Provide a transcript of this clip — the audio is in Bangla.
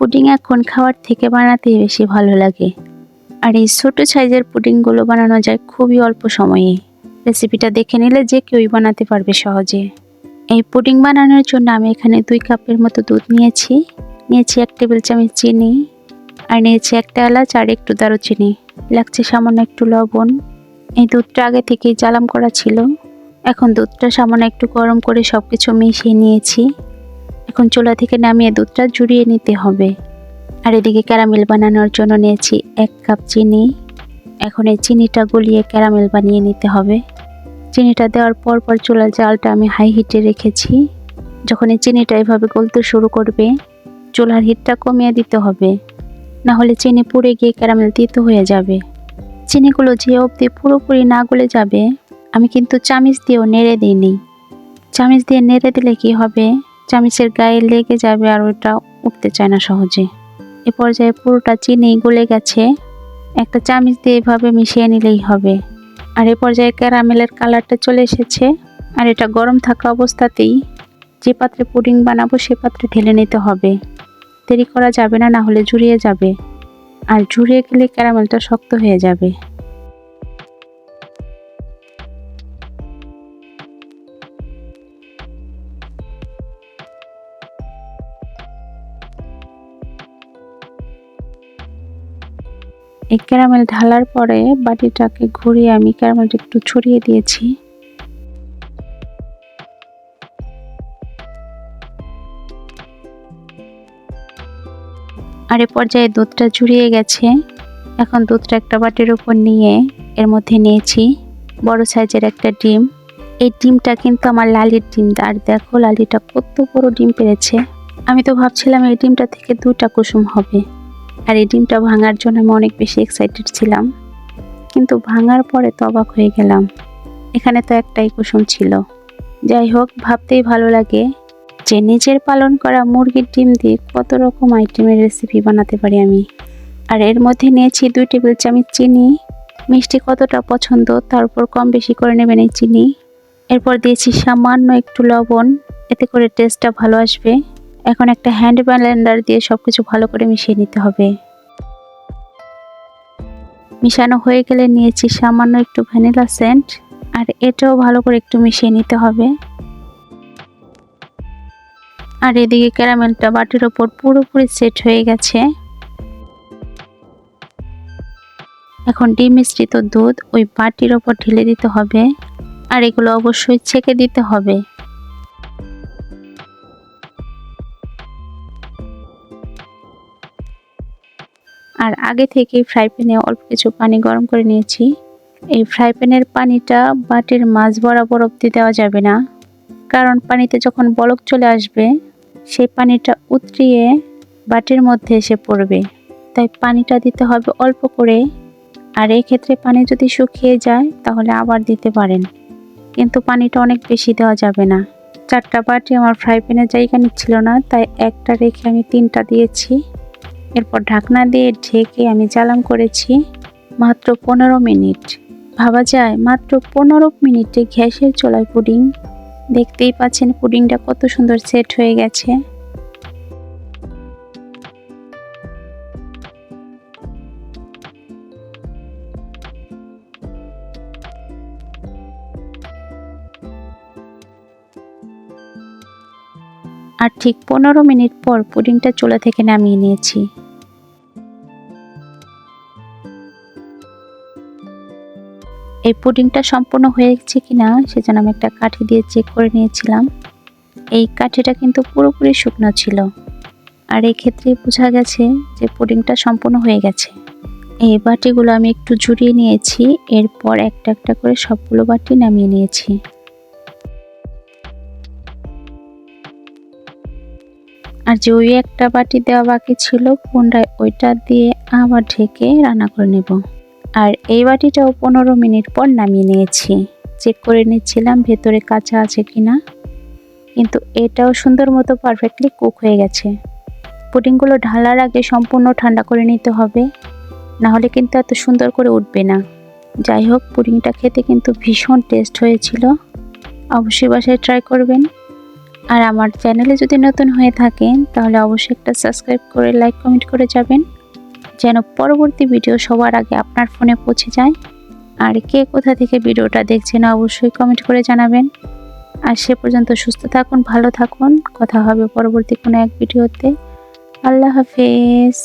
পুডিং এখন খাওয়ার থেকে বানাতেই বেশি ভালো লাগে। আর এই ছোটো সাইজের পুডিংগুলো বানানো যায় খুবই অল্প সময়ে। রেসিপিটা দেখে নিলে যে কেউই বানাতে পারবে সহজে। এই পুডিং বানানোর জন্য আমি এখানে দুই কাপের মতো দুধ নিয়েছি। নিয়েছি এক টেবিল চামচ চিনি আর নিয়েছি একটা এলাচ আর একটু দারুচিনি। লাগছে সামান্য একটু লবণ। এই দুধটা আগে থেকেই জ্বালাম করা ছিল। এখন দুধটা সামান্য একটু গরম করে সব কিছু মিশিয়ে নিয়েছি। এখন চুলা থেকে নামিয়ে দুধটা জুড়িয়ে নিতে হবে। আর এদিকে ক্যারামেল বানানোর জন্য নিয়েছি এক কাপ চিনি। এখন এই চিনিটা গলিয়ে ক্যারামেল বানিয়ে নিতে হবে। চিনিটা দেওয়ার পর পর চুলার জালটা আমি হাই হিটে রেখেছি। যখন এই চিনিটা এভাবে গলতে শুরু করবে, চুলার হিটটা কমিয়ে দিতে হবে। না হলে চিনি পুড়ে গিয়ে ক্যারামেল তিতো হয়ে যাবে। চিনিগুলো যে অবধি পুরোপুরি না গলে যাবে, আমি কিন্তু চামিচ দিয়েও নেড়ে দিইনি। চামিচ দিয়ে নেড়ে দিলে কি হবে? চামিচের গায়ে লেগে যাবে আর ওটা উঠতে চায় না সহজে। এ পর্যায়ে পুরোটা চিনি গলে গেছে। একটা চামিচ দিয়ে এভাবে মিশিয়ে নিলেই হবে। আর এ পর্যায়ে ক্যারামেলের কালারটা চলে এসেছে। আর এটা গরম থাকা অবস্থাতেই যে পাত্রে পুডিং বানাবো সে পাত্রে ঢেলে নিতে হবে। দেরি করা যাবে না না হলে জুড়িয়ে যাবে। আর জুড়িয়ে গেলে ক্যারামেলটা শক্ত হয়ে যাবে। এই ক্যারামেল ঢালার পরে বাটিটাকে ঘুরিয়ে আমি ক্যারামেলটা একটু ছড়িয়ে দিয়েছি। আর এ পর্যায়ে দুধটা জুড়িয়ে গেছে। এখন দুধটা একটা বাটির উপর নিয়ে এর মধ্যে নিয়েছি। বড় সাইজের একটা ডিম। এই ডিমটা কিন্তু আমার লালির ডিম। আর দেখো লালিটা কত বড় ডিম পেরেছে। আমি তো ভাবছিলাম এই ডিমটা থেকে দুটা কুসুম হবে। আর এই ডিমটা ভাঙার জন্য আমি অনেক বেশি এক্সাইটেড ছিলাম। কিন্তু ভাঙার পরে তো অবাক হয়ে গেলাম। এখানে তো একটাই কুসুম ছিল। যাই হোক, ভাবতেই ভালো লাগে যে নিজের পালন করা মুরগির ডিম দিয়ে কত রকম আইটেমের রেসিপি বানাতে পারি আমি। আর এর মধ্যে নিয়েছি দুই টেবিল চামচ চিনি। মিষ্টি কতটা পছন্দ, তার উপর কম বেশি করে নেবেন এই চিনি। এরপর দিয়েছি সামান্য একটু লবণ। এতে করে টেস্টটা ভালো আসবে। এখন একটা হ্যান্ড ব্লেন্ডার দিয়ে সব কিছু ভালো করে মিশিয়ে নিতে হবে। মিশানো হয়ে গেলে নিয়েছি সামান্য একটু ভ্যানিলা সেন্ট, আর এটাও ভালো করে একটু মিশিয়ে নিতে হবে। আর এদিকে ক্যারামেলটা বাটির ওপর পুরোপুরি সেট হয়ে গেছে। এখন ডিম মিশ্রিত দুধ ওই বাটির ওপর ঢেলে দিতে হবে, আর এগুলো অবশ্যই ছেঁকে দিতে হবে। আর আগে থেকেই ফ্রাই প্যানে অল্প কিছু পানি গরম করে নিয়েছি। এই ফ্রাই প্যানের পানিটা বাটির মাছ বরাবর অব্দি দেওয়া যাবে না, কারণ পানিতে যখন বলক চলে আসবে, সেই পানিটা উতরিয়ে বাটির মধ্যে এসে পড়বে। তাই পানিটা দিতে হবে অল্প করে, আর এই ক্ষেত্রে পানি যদি শুকিয়ে যায়, তাহলে আবার দিতে পারেন। কিন্তু পানিটা অনেক বেশি দেওয়া যাবে না। চারটা বাটি আমার ফ্রাই প্যানের জায়গা নিচ্ছিল না, তাই একটা রেখে আমি তিনটা দিয়েছি। এরপর ঢাকনা দিয়ে ঢেকে আমি জ্বালাম করেছি মাত্র পনেরো মিনিট। ভাবা যায়, মাত্র পনেরো মিনিটে গ্যাসের চলায় পুডিং। দেখতেই পাচ্ছেন পুডিংটা কত সুন্দর সেট হয়ে গেছে। আর ঠিক পনেরো মিনিট পর পুডিংটা চুলা থেকে নামিয়ে নিয়েছি। এই পুডিংটা সম্পূর্ণ হয়েছে কিনা সেজন্য আমি একটা কাঠি দিয়ে চেক করে নিয়েছিলাম। এই কাঠিটা কিন্তু পুরোপুরি শুকনো ছিল। আর এই ক্ষেত্রে বোঝা গেছে যে পুডিংটা সম্পূর্ণ হয়ে গেছে। এই বাটিগুলো আমি একটু জুড়িয়ে নিয়েছি, এরপর একটা একটা করে সবগুলো বাটি নামিয়ে নিয়েছি। আর যে ওই একটা বাটি দেওয়া বাকি ছিল, পুনরায় ওইটা দিয়ে আবার ঢেকে রান্না করে নেব। আর এই বাটিটাও পনেরো মিনিট পর নামিয়ে নিয়েছি। চেক করে নিচ্ছিলাম ভেতরে কাঁচা আছে কিনা। কিন্তু এটাও সুন্দর মতো পারফেক্টলি কুক হয়ে গেছে। পুডিংগুলো ঢালার আগে সম্পূর্ণ ঠান্ডা করে নিতে হবে। না হলে কিন্তু এত সুন্দর করে উঠবে না। যাই হোক, পুডিংটা খেতে কিন্তু ভীষণ টেস্ট হয়েছিল। অবশ্যই বাসায় ট্রাই করবেন। আর আমার চ্যানেলে যদি নতুন হয়ে থাকেন, তাহলে অবশ্যই একটা সাবস্ক্রাইব করে লাইক কমেন্ট করে যাবেন। যেন পরবর্তী ভিডিও সবার আগে আপনার ফোনে পৌঁছে যায়। আর কে কোথা থেকে ভিডিওটা দেখছেন, অবশ্যই কমেন্ট করে জানাবেন। আর সে পর্যন্ত সুস্থ থাকুন, ভালো থাকুন। কথা হবে পরবর্তী কোনো এক ভিডিওতে আল্লাহ হাফেজ।